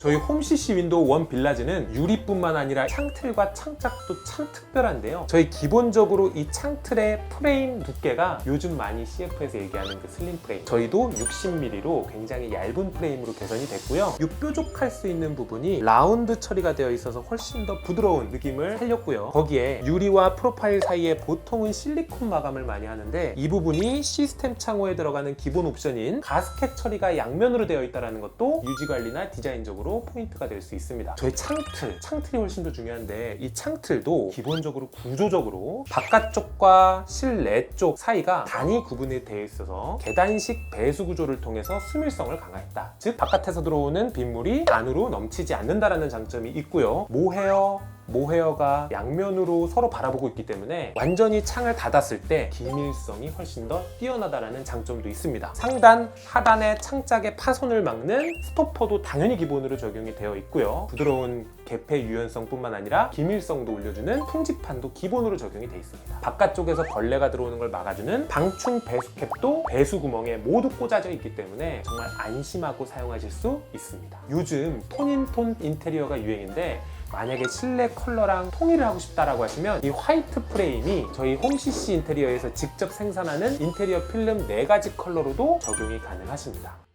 저희 홈CC 윈도우 원 빌라즈는 유리뿐만 아니라 창틀과 창짝도 참 특별한데요. 저희 기본적으로 이 창틀의 프레임 두께가 요즘 많이 CF에서 얘기하는 그 슬림 프레임. 저희도 60mm로 굉장히 얇은 프레임으로 개선이 됐고요. 이 뾰족할 수 있는 부분이 라운드 처리가 되어 있어서 훨씬 더 부드러운 느낌을 살렸고요. 거기에 유리와 프로파일 사이에 보통은 실리콘 마감을 많이 하는데 이 부분이 시스템 창호에 들어가는 기본 옵션인 가스켓 처리가 양면으로 되어 있다는 것도 유지 관리나 디자인적으로 포인트가 될 수 있습니다. 저희 창틀, 창틀이 훨씬 더 중요한데 이 창틀도 기본적으로 구조적으로 바깥쪽과 실내 쪽 사이가 단위 구분이 되어 있어서 계단식 배수 구조를 통해서 수밀성을 강화했다. 즉 바깥에서 들어오는 빗물이 안으로 넘치지 않는다라는 장점이 있고요. 모헤어 모헤어가 양면으로 서로 바라보고 있기 때문에 완전히 창을 닫았을 때 기밀성이 훨씬 더 뛰어나다라는 장점도 있습니다. 상단, 하단의 창짝의 파손을 막는 스토퍼도 당연히 기본으로 적용이 되어 있고요. 부드러운 개폐 유연성뿐만 아니라 기밀성도 올려주는 통지판도 기본으로 적용이 되어 있습니다. 바깥쪽에서 벌레가 들어오는 걸 막아주는 방충 배수캡도 배수 구멍에 모두 꽂아져 있기 때문에 정말 안심하고 사용하실 수 있습니다. 요즘 톤인톤 인테리어가 유행인데 만약에 실내 컬러랑 통일을 하고 싶다라고 하시면 이 화이트 프레임이 저희 홈CC 인테리어에서 직접 생산하는 인테리어 필름 4가지 컬러로도 적용이 가능하십니다.